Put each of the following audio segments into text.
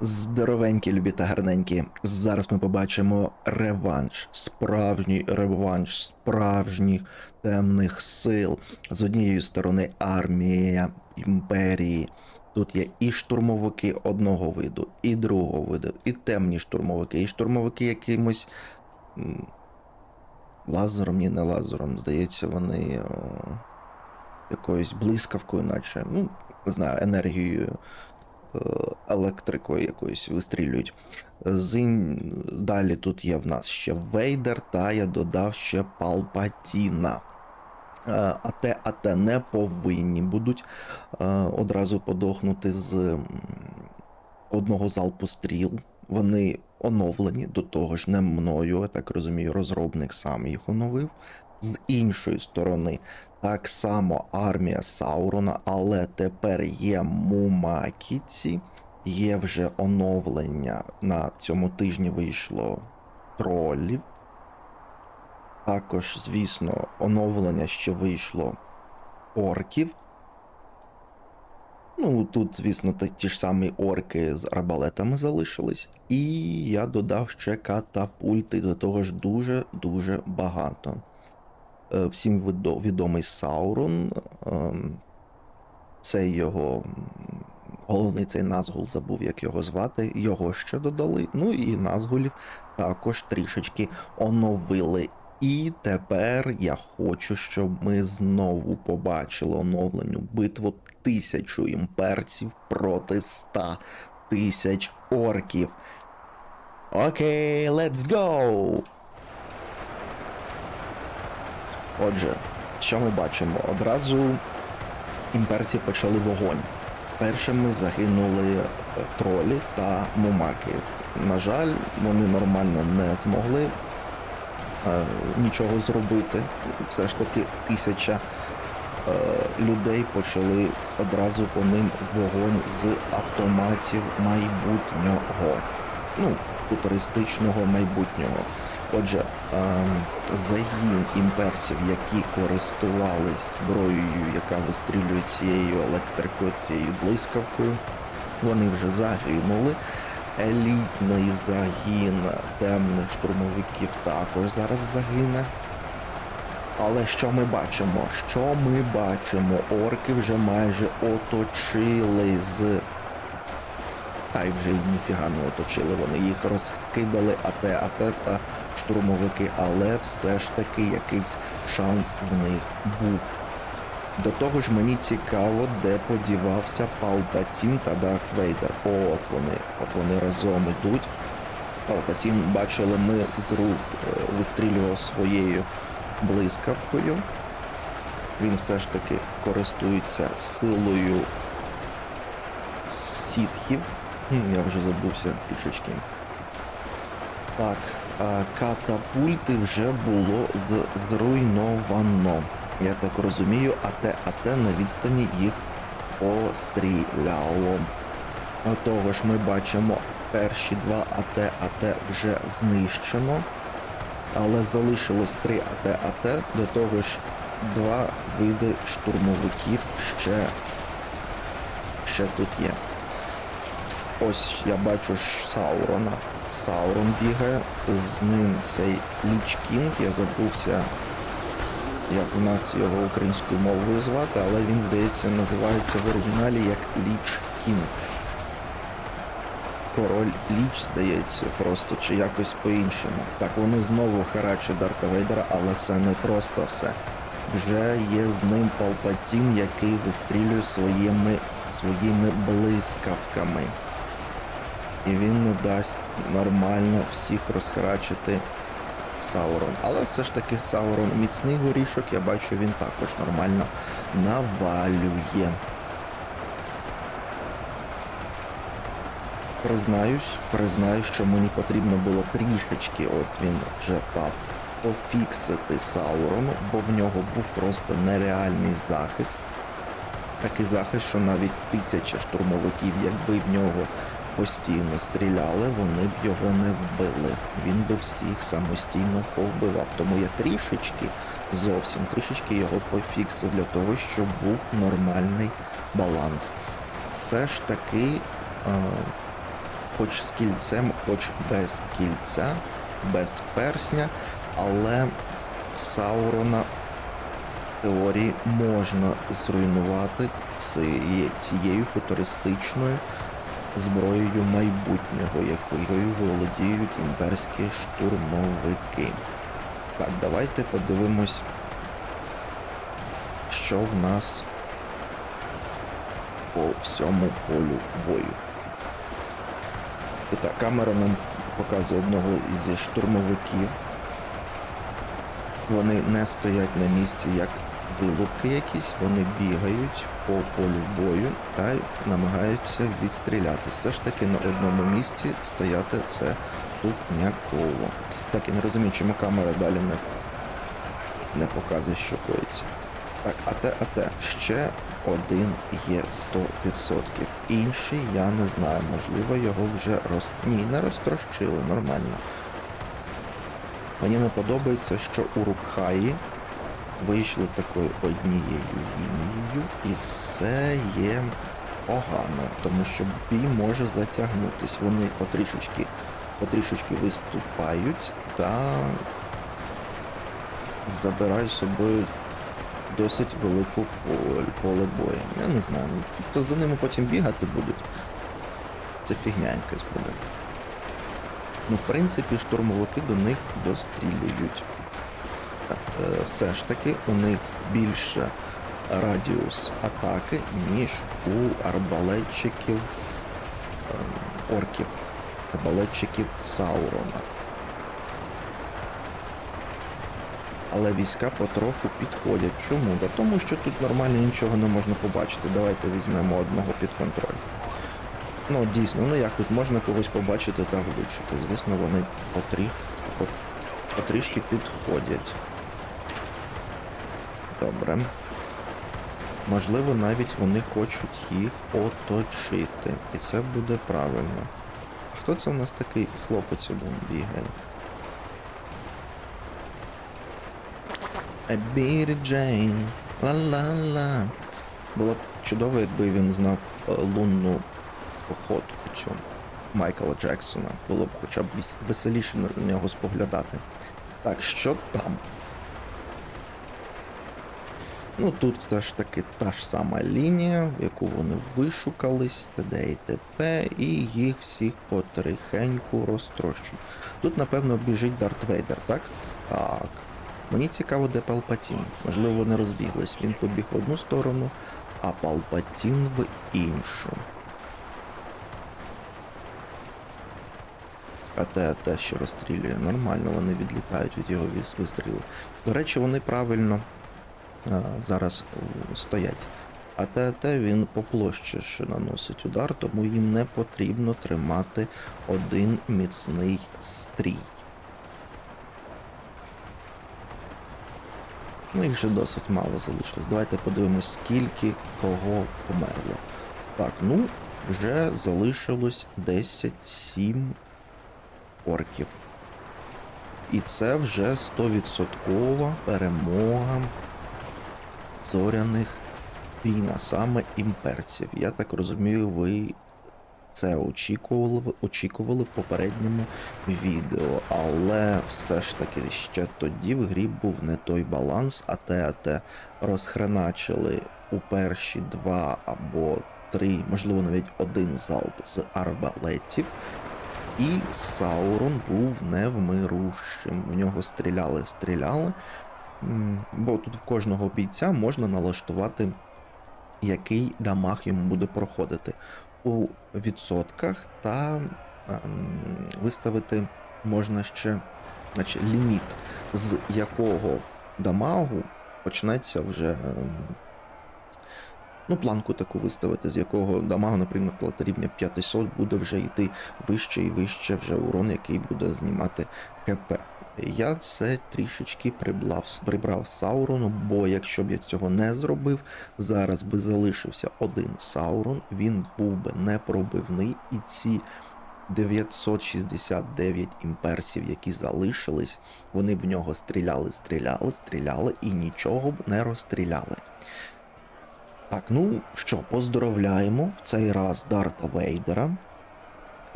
Здоровенькі, любі та гарненькі. Зараз ми побачимо реванш, справжній реванш справжніх темних сил. З однієї сторони армія імперії. Тут є і штурмовики одного виду, і другого виду, і темні штурмовики, і штурмовики якимось лазером, ні, не лазером. Здається, вони о, якоюсь блискавкою, наче, ну, не знаю, енергією е, електрикою якоюсь вистрілюють. З Далі тут є в нас ще Вейдер, та я додав ще Палпатіна. Е, А те, а те не повинні будуть е, одразу подохнути з одного залпу стріл. Вони оновлені, до того ж, не мною, я так розумію, розробник сам їх оновив. З іншої сторони, так само армія Саурона, але тепер є Мумакіці, є вже оновлення. На цьому тижні вийшло тролів. Також, звісно, оновлення ще вийшло орків. Ну, тут, звісно, ті ж самі орки з арбалетами залишились. І я додав ще катапульти, до того ж дуже-дуже багато. Е, Всім відомий Саурон. ем, Це його головний цей Назгул забув, як його звати. Його ще додали. Ну і Назгулів також трішечки оновили. І тепер я хочу, щоб ми знову побачили оновлену битву тисячу імперців проти ста тисяч орків. Окей, let's go! Отже, що ми бачимо? Одразу імперці почали вогонь. Першими загинули е, тролі та мумаки. На жаль, вони нормально не змогли е, нічого зробити. Все ж таки тисяча е, людей почали одразу по ним вогонь з автоматів майбутнього. Ну, футуристичного майбутнього. Отже, ем, загін імперців, які користувались зброєю, яка вистрілює цією електрикою, цією блискавкою, вони вже загинули. Елітний загін темних штурмовиків також зараз загине. Але що ми бачимо? Що ми бачимо? Орки вже майже оточили з. Та й вже й ніфіга не оточили. Вони їх розкидали АТ, АТ та штурмовики, але все ж таки якийсь шанс в них був. До того ж, мені цікаво, де подівався Палпатін та Дарт Вейдер. От вони, от вони разом йдуть. Палпатін, бачили, ми з рук е, вистрілював своєю блискавкою. Він все ж таки користується силою сітхів. Я вже забувся трішечки. Так, катапульти вже було зруйновано. Я так розумію, АТ АТ на відстані їх постріляло. До того ж, ми бачимо перші два АТ АТ вже знищено. Але залишилось три АТ АТ, до того ж, два види штурмовиків ще, ще тут є. Ось я бачу ж Саурона. Саурон бігає, з ним цей Ліч Кінг, я забувся, як у нас його українською мовою звати, але він, здається, називається в оригіналі як Ліч Кінг. Король Ліч, здається, просто чи якось по-іншому. Так, вони знову харачать Дарта Вейдера, але це не просто все. Вже є з ним Палпатін, який вистрілює своїми, своїми блискавками. І він не дасть нормально всіх розхарачити Саурон. Але все ж таки Саурон міцний горішок, я бачу, він також нормально навалює. Признаюсь, признаюсь, що мені потрібно було трішечки, от він вже пав, пофіксити Саурону, бо в нього був просто нереальний захист. Такий захист, що навіть тисяча штурмовиків, якби в нього постійно стріляли, вони б його не вбили. Він би всіх самостійно повбивав. Тому я трішечки, зовсім трішечки його пофіксив для того, щоб був нормальний баланс. Все ж таки. Е, хоч з кільцем, хоч без кільця, без персня, але Саурона теорії можна зруйнувати цією футуристичною зброєю майбутнього, якою володіють імперські штурмовики. Так, давайте подивимось, що в нас по всьому полю бою. І так, камера нам показує одного із штурмовиків. Вони не стоять на місці як вилупки якісь, вони бігають по полю бою та намагаються відстрілятися. Все ж таки на одному місці стояти це тупняково. Так, я не розумію, чому камера далі не, не показує, що коїться. Так, АТ, АТ, ще один є 100%. Інший я не знаю, можливо, його вже роз... Ні, не розтрощили, нормально. Мені не подобається, що у Рукхаї вийшли такою однією лінією, і це є погано, тому що бій може затягнутись. Вони потрішечки, потрішечки виступають та забирають собою досить велику поле, поле бою. Я не знаю, ну, тобто за ними потім бігати будуть. Це фігня якась буде. Ну, в принципі, штурмовики до них дострілюють. Е, все ж таки у них більше радіус атаки, ніж у арбалетчиків е, орків, арбалетчиків Саурона. Але війська потроху підходять. Чому? Да тому що тут нормально нічого не можна побачити. Давайте візьмемо одного під контроль. Ну, дійсно, ну як тут можна когось побачити та влучити? Звісно, вони потріх, пот, потрішки підходять. Добре. Можливо, навіть вони хочуть їх оточити. І це буде правильно. А хто це у нас такий хлопець один бігає? Beat Jane. Ла-ла-ла. Було б чудово, якби він знав е, лунну походку цю Майкла Джексона. Було б хоча б веселіше на нього споглядати. Так, що там? Ну тут все ж таки та ж сама лінія, в яку вони вишукались, ТД і ТП, і їх всіх потрихеньку розтрощують. Тут, напевно, біжить Дарт Вейдер, так? Так. Мені цікаво, де Палпатін. Можливо, вони розбіглись. Він побіг в одну сторону, а Палпатін в іншу. А те, те, що розстрілює, нормально, вони відлітають від його вистрілу. До речі, вони правильно зараз стоять. А те він по площі ще наносить удар, тому їм не потрібно тримати один міцний стрій. Ну, їх вже досить мало залишилось. Давайте подивимось, скільки кого померло. Так, ну, вже залишилось 10-7 орків. І це вже 100% перемога зоряних війн, саме імперців. Я так розумію, ви це очікували, очікували в попередньому відео, але все ж таки ще тоді в грі був не той баланс, а те, а те розхреначили у перші два або три, можливо, навіть один залп з арбалетів. І Саурон був невмирущим. В нього стріляли, стріляли. Бо тут в кожного бійця можна налаштувати, який дамаг йому буде проходити у відсотках, та ем, виставити можна ще значить, ліміт, з якого дамагу почнеться вже. ем, Ну, планку таку виставити, з якого дамагу, наприклад, рівня 500 буде вже йти вище і вище вже урон, який буде знімати ХП. Я це трішечки приблав, прибрав Саурону, бо якщо б я цього не зробив, зараз би залишився один Саурон, він був би непробивний, і ці 969 імперців, які залишились, вони в нього стріляли, стріляли, стріляли і нічого б не розстріляли. Так, ну що, поздоровляємо в цей раз Дарта Вейдера.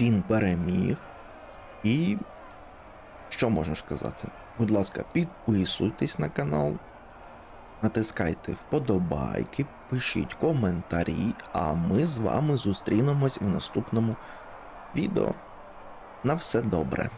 Він переміг. І що можна сказати? Будь ласка, підписуйтесь на канал, натискайте вподобайки, пишіть коментарі, а ми з вами зустрінемось в наступному відео. На все добре.